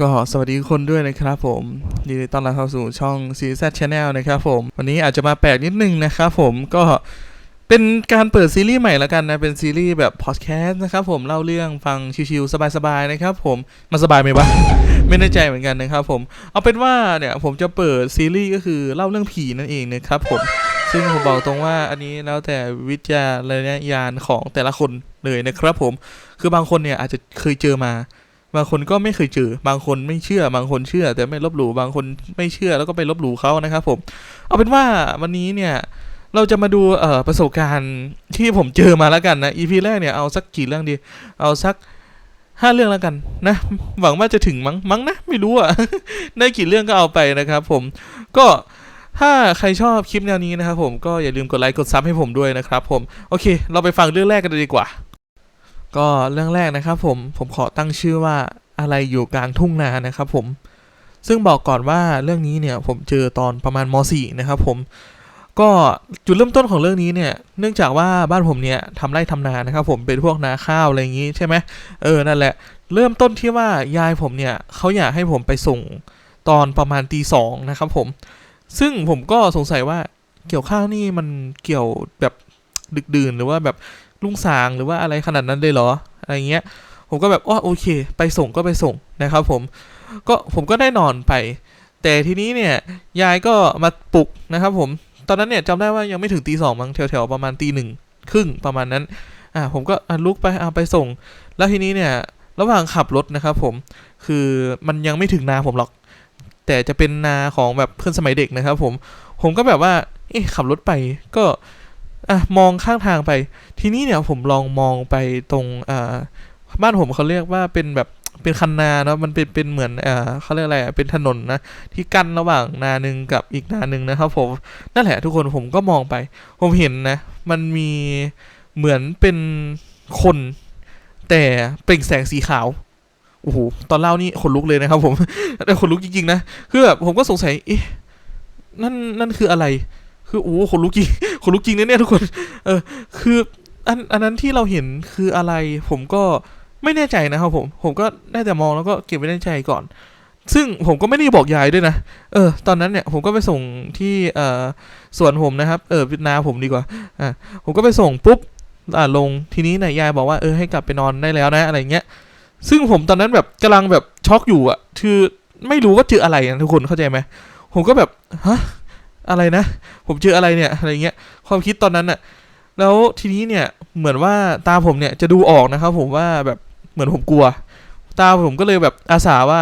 ก็สวัสดีทุกคนด้วยนะครับผมยินดีต้อนรับเข้าสู่ช่อง c z Channel นะครับผม วันนี้อาจจะมาแปลกนิดนึงนะครับผมก็เป็นการเปิดซีรีส์ใหม่แล้วกันนะ เป็นซีรีส์แบบพอดแคสต์นะครับผมเล่าเรื่องฟังชิวๆสบายๆนะครับผมมันสบายไหมวะ ไม่แน่ใจเหมือนกันนะครับผม เอาเป็นว่าเนี่ยผมจะเปิดซีรีส์ก็คือเล่าเรื่องผีนั่นเองนะครับผมซึ่งผมบอกตรงว่าอันนี้แล้วแต่วิจารณญาณของแต่ละคนเลยนะครับผมคือบางคนเนี่ยอาจจะเคยเจอมา บางคนก็ไม่เคยเจอบางคนไม่เชื่อบางคนเชื่อ แต่ไม่ลบหลู่บางคนไม่เชื่อแล้วก็ไปลบหลู่เขานะครับผม เอาเป็นว่าวันนี้เนี่ยเราจะมาดูเอ่อประสบการณ์ที่ผมเจอมาแล้วกันนะ EP แรกเนี่ยเอาสักกี่เรื่องดี เอาสักห้าเรื่องแล้วกันนะ หวังว่าจะถึงมั้งมั้งนะไม่รู้อะได้กี่เรื่องก็เอาไปนะครับ ผมก็ถ้าใครชอบคลิปแนวนี้นะครับผมก็อย่าลืมกดไลค์กดซับให้ผมด้วยนะครับผมโอเค เราไปฟังเรื่องแรกกันเลยดีกว่า ก็เรื่องแรกนะครับผมผมขอตั้งชื่อว่าอะไรอยู่กลางทุ่งนานะครับผมซึ่งบอกก่อนว่าเรื่องนี้เนี่ยผมเจอตอนประมาณม .4 นะครับผมก็จุดเริ่มต้นของเรื่องนี้เนี่ยเนื่องจากว่าบ้านผมเนี่ยทำไร่ทำนานะครับผมเป็นพวกนาข้าวอะไรอย่างนี้ใช่ไหมเออนั่นแหละ เริ่มต้นที่ว่ายายผมเนี่ยเขาอยากให้ผมไปส่งตอนประมาณตีสองนะครับผม ซึ่งผมก็สงสัยว่าเกี่ยวข้าวนี่มันเกี่ยวแบบดึกดื่นหรือว่าแบบลุงสางหรือว่าอะไรขนาดนั้นเลยเหรออะไรเงี้ย ผมก็แบบอ๋อโอเค ไปส่งก็ไปส่งนะครับ ผมก็ผมก็ได้นอนไป แต่ทีนี้เนี่ยยายก็มาปลุกนะครับ ผมตอนนั้นเนี่ยจำได้ว่ายังไม่ถึงตีสองมั้งแถวๆประมาณตีหนึ่งครึ่งประมาณนั้นอ่าผมก็ลุกไปเอาไปส่ง แล้วทีนี้เนี่ยระหว่างขับรถนะครับผมคือมันยังไม่ถึงนาผมหรอก แต่จะเป็นนาของแบบเพื่อนสมัยเด็กนะครับ ผมผมก็แบบว่า เอ๊ะขับรถไปก็ อะมองข้างทางไป ทีนี้เนี่ยผมลองมองไปตรงอ่าบ้านผมเขาเรียกว่าเป็นแบบเป็นคันนาเนาะมันเป็นเป็นเหมือนอ่าเขาเรียกอะไรอะเป็นถนนนะที่กั้นระหว่างนาหนึ่งกับอีกนาหนึ่งนะครับผมนั่นแหละทุกคนผมก็มองไป ผมเห็นนะ มันมีเหมือนเป็นคน แต่เปล่งแสงสีขาวโอ้โหตอนเล่านี่ขนลุกเลยนะครับผมแต่ขนลุกจริงๆนะคือแบบผมก็สงสัยเอ๊ะนั่นนั่นคืออะไร คือโอ้โหขนลุกจริงขนลุกจริงนะเนี่ยทุกคน เออ คืออันอันนั้นที่เราเห็นคืออะไร ผมก็ไม่แน่ใจนะครับผม ผมก็ได้แต่มองแล้วก็เก็บไว้ในใจก่อน ซึ่งผมก็ไม่ได้บอกยายด้วยนะ เออ ตอนนั้นเนี่ยผมก็ไปส่งที่เอ่อสวนผมนะครับ เออนาผมดีกว่า อะผมก็ไปส่งปุ๊บ อ่าลง ทีนี้เนี่ยยายบอกว่าเออให้กลับไปนอนได้แล้วนะอะไรเงี้ย ซึ่งผมตอนนั้นแบบกำลังแบบช็อกอยู่อะคือไม่รู้ว่าเจออะไรนะทุกคนเข้าใจไหม ผมก็แบบ ฮะ อะไรนะ ผมเจออะไรเนี่ยอะไรเงี้ยความคิดตอนนั้นน่ะแล้วทีนี้เนี่ยเหมือนว่าตาผมเนี่ยจะดูออกนะครับ ผมว่าแบบเหมือนผมกลัว ตาผมก็เลยแบบอาสาว่า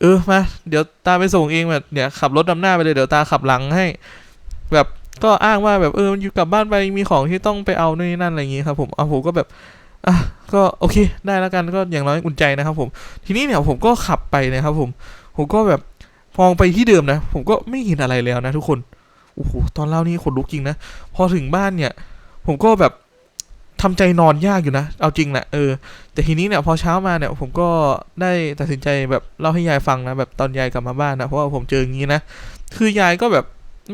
เออมาเดี๋ยวตาไปส่งเองแบบเนี่ยขับรถนำหน้าไปเลยเดี๋ยวตาขับหลังให้ แบบก็อ้างว่าแบบเออมันอยู่กลับบ้านไปมีของที่ต้องไปเอานู่นนี่นั่นอะไรอย่างงี้ครับ ผมเอาผมก็แบบอะก็โอเคได้แล้วกันก็อย่างน้อยอุ่นใจนะครับ ผม ทีนี้เนี่ยผมก็ขับไปนะครับ ผม ผมก็แบบมองไปที่เดิมนะ ผมก็ไม่เห็นอะไรแล้วนะทุกคน โอ้โหตอนเล่านี่ขนลุกจริงนะ พอถึงบ้านเนี่ย ผมก็แบบทำใจนอนยากอยู่นะ เอาจริงแหละ เออ แต่ทีนี้เนี่ยพอเช้ามาเนี่ย ผมก็ได้ตัดสินใจแบบเล่าให้ยายฟังนะ แบบตอนยายกลับมาบ้านนะ เพราะว่าผมเจออย่างนี้นะ คือยายก็แบบ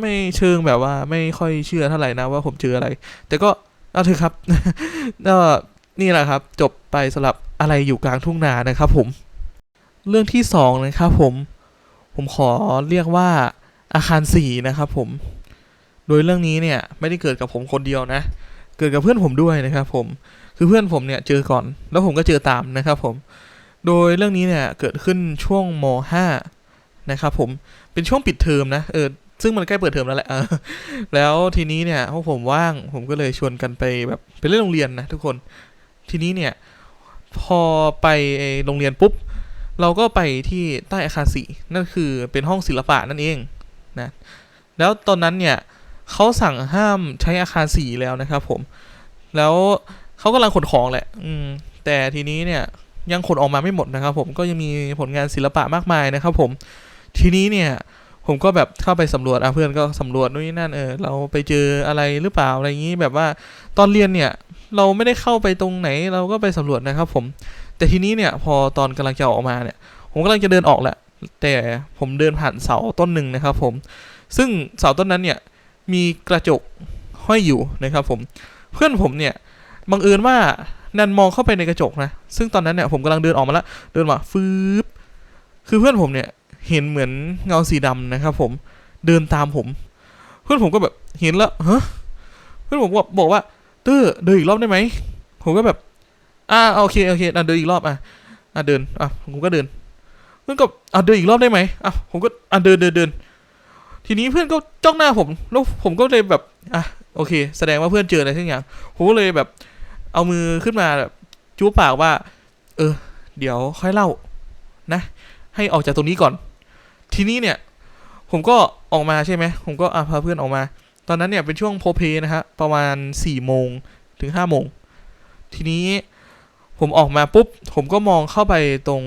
ไม่เชิงแบบว่าไม่ค่อยเชื่อเท่าไหร่นะว่าผมเจออะไร แต่ก็เอาเถอะครับ ก็นี่แหละครับ จบไปสำหรับอะไรอยู่กลางทุ่งนานะครับผม เรื่องที่สองนะครับผม ผมขอเรียกว่า อาคารสี่นะครับผม โดยเรื่องนี้เนี่ยไม่ได้เกิดกับผมคนเดียวนะ เกิดกับเพื่อนผมด้วยนะครับผม คือเพื่อนผมเนี่ยเจอก่อน แล้วผมก็เจอตามนะครับผม โดยเรื่องนี้เนี่ยเกิดขึ้นช่วงม .5 นะครับผม เป็นช่วงปิดเทอมนะ เออ ซึ่งมันใกล้เปิดเทอมแล้วแหละแล้วทีนี้เนี่ยพวกผมว่าง ผมก็เลยชวนกันไปแบบไปเล่นโรงเรียนนะทุกคน ทีนี้เนี่ยพอไปโรงเรียนปุ๊บ เราก็ไปที่ใต้อาคารสี่นั่นคือเป็นห้องศิลปะนั่นเอง นะแล้วตอนนั้นเนี่ยเขาสั่งห้ามใช้อาคารสี่แล้วนะครับผม แล้วเขากำลังขนของแหละ อืม แต่ทีนี้เนี่ยยังขนออกมาไม่หมดนะครับ ผมก็ยังมีผลงานศิลปะมากมายนะครับ ผม ทีนี้เนี่ย ผมก็แบบเข้าไปสำรวจอะเพื่อนก็สำรวจนู่นนี่นั่นเออเราไปเจออะไรหรือเปล่าอะไรอย่างนี้แบบว่าตอนเรียนเนี่ย เราไม่ได้เข้าไปตรงไหน เราก็ไปสำรวจนะครับ ผม แต่ทีนี้เนี่ย พอตอนกำลังจะออกมาเนี่ย ผมกำลังจะเดินออกแหละ แต่ผมเดินผ่านเสาต้นหนึ่งนะครับผม ซึ่งเสาต้นนั้นเนี่ยมีกระจกห้อยอยู่นะครับผม เพื่อนผมเนี่ยบังเอิญว่านันมองเข้าไปในกระจกนะ ซึ่งตอนนั้นเนี่ยผมกำลังเดินออกมาละเดินมาฟืบคือเพื่อนผมเนี่ยเห็นเหมือนเงาสีดำนะครับผม เดินตามผม เพื่อนผมก็แบบเห็นแล้วฮะเพื่อนผมก็บอกว่าเตอเดินอีกรอบได้ไหม ผมก็แบบ อ่าโอเคโอเคอะเดินอีกรอบอะอะเดินอะผมก็เดิน เพื่อนก็อะเดินอีกรอบได้ไหมอะผมก็อะเดินเดินเดินทีนี้เพื่อนก็จ้องหน้าผม แล้วผมก็เลยแบบอะโอเค แสดงว่าเพื่อนเจออะไรทั้งอย่างผมก็เลยแบบ เอามือขึ้นมาแบบจูบปากว่า เออ เดี๋ยวค่อยเล่า นะ ให้ออกจากตรงนี้ก่อน ทีนี้เนี่ย ผมก็ออกมาใช่ไหมผมก็อะพาเพื่อนออกมา ตอนนั้นเนี่ยเป็นช่วงโพเพนะฮะประมาณสี่โมงถึงห้าโมงทีนี้ ผมออกมาปุ๊บ ผมก็มองเข้าไปตรง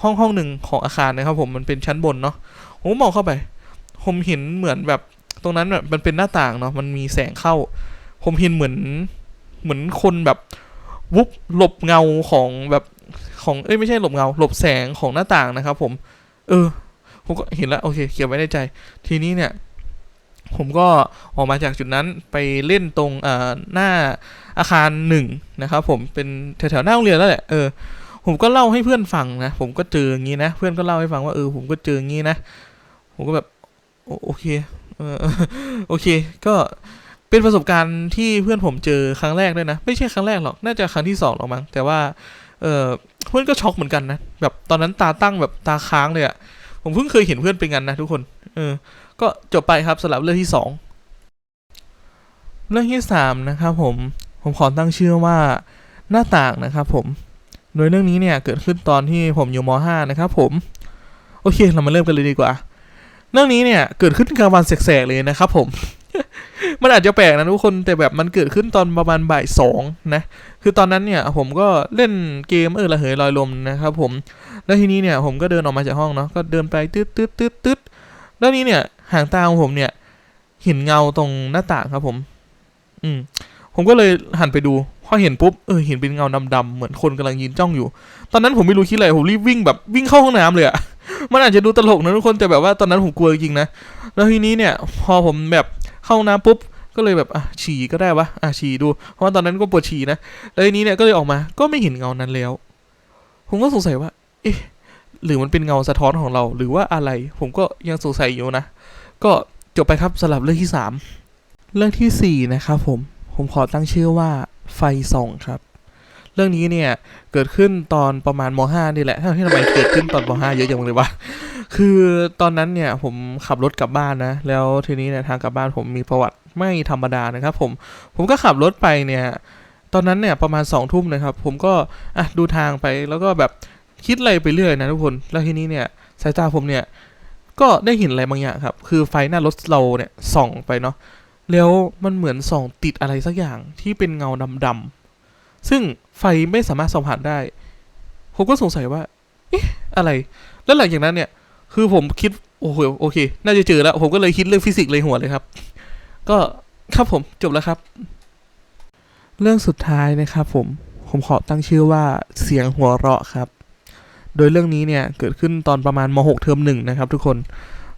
ห้องห้องหนึ่งของอาคารนะครับ ผมมันเป็นชั้นบนเนาะผมมองเข้าไป ผมเห็นเหมือนแบบตรงนั้นแบบมันเป็นหน้าต่างเนาะมันมีแสงเข้า ผมเห็นเหมือนเหมือนคนแบบวุบหลบเงาของแบบของเอ้ยไม่ใช่หลบเงา หลบแสงของหน้าต่างนะครับ ผม เออ ผมก็เห็นแล้วโอเคเก็บไว้ในใจ ทีนี้เนี่ย ผมก็ออกมาจากจุดนั้นไปเล่นตรงหน้าอาคารหนึ่งนะครับผมเป็นแถวๆหน้าโรงเรียนแล้วแหละเออผมก็เล่าให้เพื่อนฟังนะผมก็เจออย่างนี้นะ เพื่อนก็เล่าให้ฟังว่าเออผมก็เจออย่างนี้นะ ผมก็แบบโอเคเออโอเค ก็เป็นประสบการณ์ที่เพื่อนผมเจอครั้งแรกด้วยนะ ไม่ใช่ครั้งแรกหรอกน่าจะครั้งที่สองหรอกมั้งแต่ว่าเออเพื่อนก็ช็อกเหมือนกันนะแบบตอนนั้นตาตั้งแบบตาค้างเลยอะผมเพิ่งเคยเห็นเพื่อนเป็นกันนะทุกคน เออ ก็จบไปครับสำหรับเรื่องที่สองเรื่องที่สามนะครับผม ผมขอตั้งชื่อว่าหน้าต่างนะครับผม โดยเรื่องนี้เนี่ยเกิดขึ้นตอนที่ผมอยู่ม .5 นะครับผม โอเคเรามาเริ่มกันเลยดีกว่า เรื่องนี้เนี่ยเกิดขึ้นกลางวันแสกๆเลยนะครับผม มันอาจจะแปลกนะทุกคนแต่แบบมันเกิดขึ้นตอนประมาณบ่ายสองนะ คือตอนนั้นเนี่ยผมก็เล่นเกมเออระเหยลอยลมนะครับผม แล้วทีนี้เนี่ยผมก็เดินออกมาจากห้องเนาะ ก็เดินไปตืดตืดตืดตืดแล้วนี้เนี่ย ห่างตาของผมเนี่ย เห็นเงาตรงหน้าต่างครับผม อืม ผมก็เลยหันไปดู พอเห็นปุ๊บ เออ เห็นเป็นเงาดำๆ เหมือนคนกำลังยืนจ้องอยู่ ตอนนั้นผมไม่รู้คิดอะไร ผมรีบวิ่งแบบวิ่งเข้าห้องน้ำเลยอะมันอาจจะดูตลกนะทุกคน แต่แบบว่าตอนนั้นผมกลัวจริงนะ แล้วทีนี้เนี่ย พอผมแบบเข้าห้องน้ำปุ๊บ ก็เลยแบบอะฉี่ก็ได้วะ อะฉี่ดู เพราะว่าตอนนั้นก็ปวดฉี่นะ แล้วทีนี้เนี่ยก็เลยออกมา ก็ไม่เห็นเงานั้นแล้ว ผมก็สงสัยว่า เอ๊ะ หรือมันเป็นเงาสะท้อนของเรา หรือว่าอะไร ผมก็ยังสงสัยอยู่นะ ก็จบไปครับสำหรับเรื่องที่สามเรื่องที่สี่นะครับผม ผมขอตั้งชื่อว่าไฟส่องครับ เรื่องนี้เนี่ยเกิดขึ้นตอนประมาณม .5 นี่แหละที่ทำไมเกิดขึ้นตอนม .5 เยอะจังเลยวะ คือตอนนั้นเนี่ยผมขับรถกลับบ้านนะ แล้วทีนี้เนี่ยทางกลับบ้านผมมีประวัติไม่ธรรมดานะครับ ผม ผมก็ขับรถไปเนี่ย ตอนนั้นเนี่ยประมาณสองทุ่มนะครับ ผมก็อะดูทางไปแล้วก็แบบ คิดอะไรไปเรื่อยนะทุกคน แล้วทีนี้เนี่ยสายตาผมเนี่ยก็ได้เห็นอะไรบางอย่างครับ คือไฟหน้ารถเราเนี่ยส่องไปเนาะ แล้วมันเหมือนส่องติดอะไรสักอย่างที่เป็นเงาดำๆ ซึ่งไฟไม่สามารถส่องผ่านได้ ผมก็สงสัยว่า เอ๊ะ อะไร แล้วหลังจากนั้นเนี่ย คือผมคิด โอ้โห โอเค น่าจะเจอแล้ว ผมก็เลยคิดเรื่องฟิสิกส์เลยหัวเลยครับ ก็ครับผมจบแล้วครับ เรื่องสุดท้ายนะครับผม ผมขอตั้งชื่อว่าเสียงหัวเราะครับ โดยเรื่องนี้เนี่ยเกิดขึ้นตอนประมาณม .6 เทอมหนึ่งนะครับทุกคน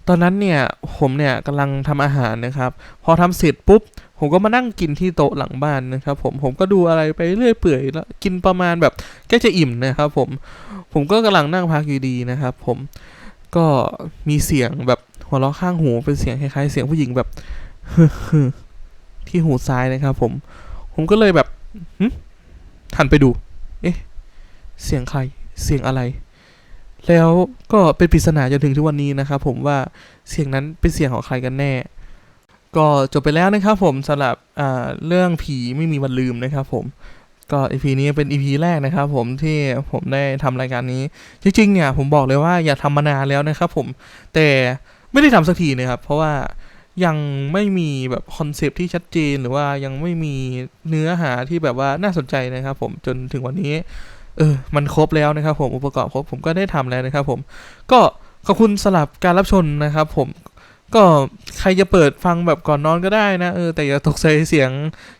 ตอนนั้นเนี่ยผมเนี่ยกำลังทำอาหารนะครับ พอทำเสร็จปุ๊บ ผมก็มานั่งกินที่โต๊ะหลังบ้านนะครับ ผมผมก็ดูอะไรไปเรื่อยเปื่อยแล้วกินประมาณแบบใกล้จะอิ่มนะครับผมผมก็กำลังนั่งพักอยู่ดีนะครับ ผมก็มีเสียงแบบหัวเราะข้างหูเป็นเสียงคล้ายๆเสียงผู้หญิงแบบที่หูซ้ายนะครับ ผม ผมก็เลยแบบหึหันไปดู เอ๊ะ เสียงใคร เสียงอะไร แล้วก็เป็นปริศนาจนถึงทุกวันนี้นะครับผมว่าเสียงนั้นเป็นเสียงของใครกันแน่ ก็จบไปแล้วนะครับผมสำหรับเรื่องผีไม่มีวันลืมนะครับผมก็อีพีนี้เป็นอีพีแรกนะครับผมที่ผมได้ทำรายการนี้ จริงๆเนี่ยผมบอกเลยว่าอยากทำมานานแล้วนะครับผมแต่ไม่ได้ทำสักทีนะครับ เพราะว่ายังไม่มีแบบคอนเซปต์ที่ชัดเจนหรือว่ายังไม่มีเนื้อหาที่แบบว่าน่าสนใจนะครับผมจนถึงวันนี้ เออมันครบแล้วนะครับ ผมอุปกรณ์ครบผมก็ได้ทำแล้วนะครับ ผม ก็ขอบคุณสำหรับการรับชมนะครับ ผมก็ใครจะเปิดฟังแบบก่อนนอนก็ได้นะเออแต่อย่าตกใจเสียง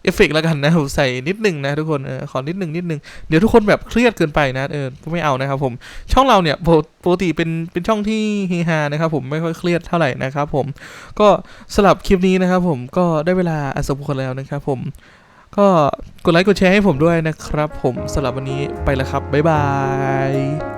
เอฟเฟกแล้วกันนะผมใส่นิดหนึ่งนะทุกคนเออขอนิดหนึ่งนิดหนึ่งเดี๋ยวทุกคนแบบเครียดเกินไปนะเออไม่เอานะครับผมช่องเราเนี่ยปกปกติเป็นเป็นช่องที่เฮฮานะครับผมไม่ค่อยเครียดเท่าไหร่นะครับผมก็สำหรับคลิปนี้นะครับผมก็ได้เวลาอันสมควรแล้วนะครับผม ก็กดไลค์กดแชร์ให้ผมด้วยนะครับ ผมสำหรับวันนี้ไปแล้วครับ บ๊ายบาย